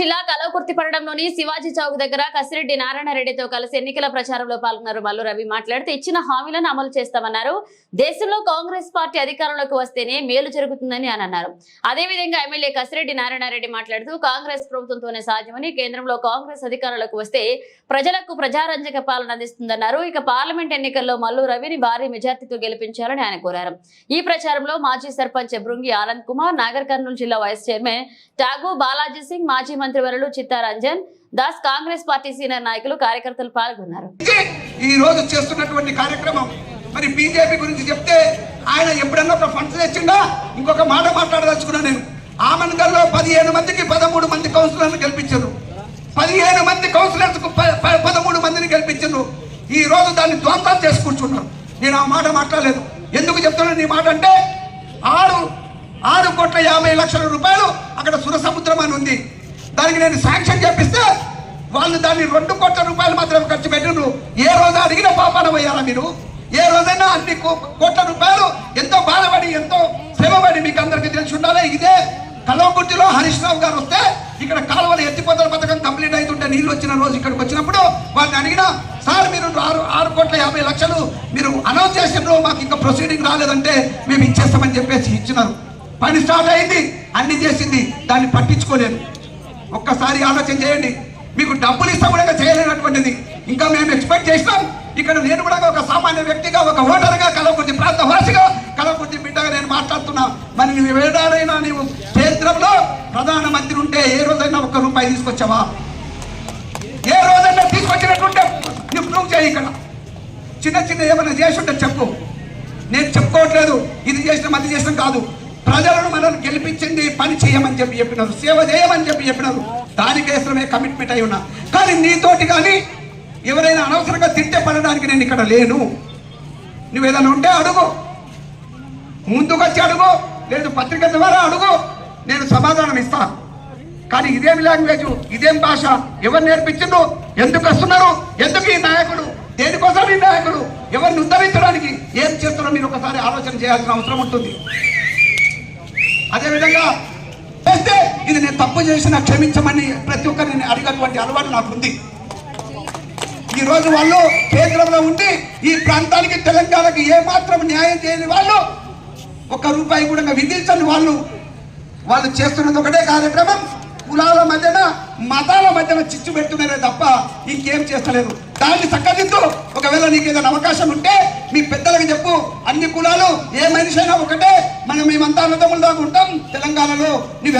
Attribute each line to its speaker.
Speaker 1: జిల్లా కలవకుర్తిపడడంలోని శివాజీ చౌక్ దగ్గర కసిరెడ్డి నారాయణరెడ్డితో కలిసి ఎన్నికల ప్రచారంలో పాల్గొన్నారు. మల్లు రవి మాట్లాడుతూ ఇచ్చిన హామీలను అమలు చేస్తామన్నారు. దేశంలో కాంగ్రెస్ పార్టీ అధికారంలోకి వస్తేనే మేలు జరుగుతుందని అని అన్నారు. అదేవిధంగా ఎమ్మెల్యే కసిరెడ్డి నారాయణరెడ్డి మాట్లాడుతూ కాంగ్రెస్ ప్రభుత్వంతోనే సాధ్యమని కేంద్రంలో కాంగ్రెస్ అధికారంలోకి వస్తే ప్రజలకు ప్రజారంజక పాలన అందిస్తుందన్నారు. ఇక పార్లమెంట్ ఎన్నికల్లో మల్లు రవిని భారీ మెజార్టీతో గెలిపించాలని ఆయన కోరారు. ఈ ప్రచారంలో మాజీ సర్పంచ్ బృంగి ఆనంద్ కుమార్ నాగర్ కర్నూలు జిల్లా వైస్ చైర్మన్ టాగు బాలాజీ సింగ్ మాజీ మంత్రివర్యులు చిత్తారంజన్ దాస్ కాంగ్రెస్ పార్టీ సీనియర్ నాయకులు కార్యకర్తలు పాల్గొన్నారు.
Speaker 2: ఈ రోజు చేస్తున్నటువంటి కార్యక్రమం మరి బీజేపీ గురించి చెప్తే ఆయన ఎప్పుడన్నా ఒక ఫండ్స్ తెచ్చిండా? ఇంకొక మాట మాట్లాడదలుచుకున్నా నేను. ఆమన్గర్లో పదిహేను మందికి పదమూడు మంది కౌన్సిలర్లు గెలిపించారు. పదిహేను మంది కౌన్సిలర్స్ పదమూడు మందిని గెలిపించారు. ఈ రోజు దాన్ని ధ్వంసం చేసుకుంటున్నారు నేను ఆ మాట మాట్లాడలేదు. ఎందుకు చెప్తున్నాను ఈ మాట అంటే ఆరు ఆరు కోట్ల యాభై లక్షల రూపాయలు అక్కడ సురసముద్రం అని ఉంది. దానికి నేను శాంక్షన్ చేపిస్తే వాళ్ళు దాన్ని రెండు కోట్ల రూపాయలు మాత్రమే ఖర్చు పెట్టిండ్రు. ఏ రోజు అడిగిన పాపాన పోయారా మీరు? ఏ రోజైనా అన్ని కోట్ల రూపాయలు ఎంతో బాధపడి ఎంతో శ్రమపడి మీకు అందరికీ తెలిసి ఉండాలి. ఇదే కలవగుర్తిలో హరీష్ రావు గారు వస్తే ఇక్కడ కాలువలు ఎత్తిపోతల పథకం కంప్లీట్ అవుతుంటే నీళ్ళు వచ్చిన రోజు ఇక్కడికి వచ్చినప్పుడు వాళ్ళని అడిగినా సార్ మీరు ఆరు ఆరు కోట్ల యాభై లక్షలు మీరు అనౌన్స్ చేసినారు మాకు ఇంకా ప్రొసీడింగ్ రాలేదంటే మేము ఇచ్చేస్తామని చెప్పేసి ఇచ్చినారు. పని స్టార్ట్ అయింది అన్ని చేసింది దాన్ని పట్టించుకోలేదు. ఒక్కసారి ఆలోచన చేయండి. మీకు డబ్బులు ఇస్తా కూడా చేయలేనటువంటిది. ఇంకా మేము ఎక్స్పెక్ట్ చేసినాం. ఇక్కడ నేను కూడా ఒక సామాన్య వ్యక్తిగా ఒక ఓటర్గా కలవకుర్తి ప్రాంత వాసిగా కలవకుర్తి బిడ్డగా నేను మాట్లాడుతున్నా. మరి నువ్వు ఏడాడైనా నీవు కేంద్రంలో ప్రధానమంత్రి ఉంటే ఏ రోజైనా ఒక్క రూపాయి తీసుకొచ్చావా? ఏ రోజైనా తీసుకొచ్చినట్టుంటే నువ్వు ప్రూవ్ చేయి ఇక్కడ. చిన్న చిన్న ఏమైనా చేసి ఉంటే చెప్పు. నేను చెప్పుకోవట్లేదు. ఇది చేసిన మంది చేసిన కాదు. ప్రజలను మనల్ని గెలిపించింది పని చేయమని చెప్పి చెప్పినారు సేవ చేయమని చెప్పి చెప్పినారు. దానికోసమే కమిట్మెంట్ అయి ఉన్నా. కానీ నీతోటి కానీ ఎవరైనా అనవసరంగా తిట్టే పడడానికి నేను ఇక్కడ లేను. నువ్వు ఏదైనా ఉంటే అడుగు. ముందుకు వచ్చి అడుగు. లేదు పత్రిక ద్వారా అడుగు. నేను సమాధానం ఇస్తా. కానీ ఇదేం లాంగ్వేజ్ ఇదేం భాష? ఎవరు నేర్పించిండ్రు? ఎందుకు వస్తున్నారు? ఎందుకు ఈ నాయకుడు? దేనికోసం ఈ నాయకుడు? ఎవరిని ఉద్ధరించడానికి ఏం చేస్తున్నారో మీరు ఒకసారి ఆలోచన చేయాల్సిన అవసరం ఉంటుంది. అదేవిధంగా చేస్తే ఇది నేను తప్పు చేసిన క్షమించమని ప్రతి ఒక్కరిని అడిగినటువంటి అలవాటు నాకు ఉంది ఈ రోజు వాళ్ళు కేంద్రంలో ఉండి ఈ ప్రాంతానికి తెలంగాణకి ఏ మాత్రం న్యాయం చేయని వాళ్ళు ఒక్క రూపాయి కూడా విధించని వాళ్ళు వాళ్ళు చేస్తున్నది ఒకటే కార్యక్రమం. కులాల మధ్యన మతాల మధ్యన చిచ్చు పెడుతున్నారే తప్ప ఇంకేం చేస్తలేదు దాన్ని చక్కదిద్దు ఒకవేళ నీకు ఏదైనా అవకాశం ఉంటే మీ పెద్దలకు అన్ని కులాలు ఏ మనిషి అయినా ఒకటే. మనం మేమంతా అన్నదమ్ముల దాకా ఉంటాం తెలంగాణలో. నువ్వు